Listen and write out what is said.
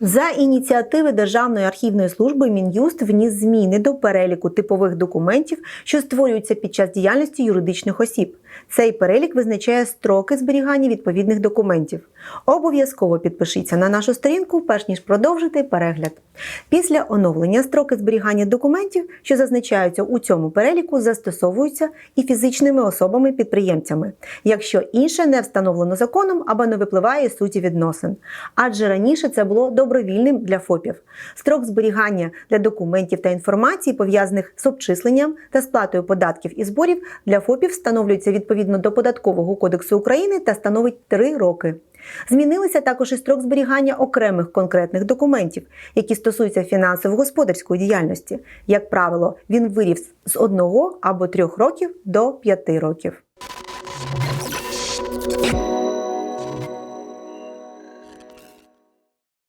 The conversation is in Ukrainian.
За ініціативи Державної архівної служби Мін'юст вніс зміни до переліку типових документів, що створюються під час діяльності юридичних осіб. Цей перелік визначає строки зберігання відповідних документів. Обов'язково підпишіться на нашу сторінку, перш ніж продовжити перегляд. Після оновлення строки зберігання документів, що зазначаються у цьому переліку, застосовуються і фізичними особами-підприємцями, якщо інше не встановлено законом або не випливає суті відносин. Адже раніше це було добровільним для ФОПів. Строк зберігання для документів та інформації, пов'язаних з обчисленням та сплатою податків і зборів для ФОПів встановлюється відповідно до Податкового кодексу України та становить 3 роки. Змінилися також і строк зберігання окремих конкретних документів, які стосуються фінансово-господарської діяльності. Як правило, він виріс з одного або трьох років до п'яти років.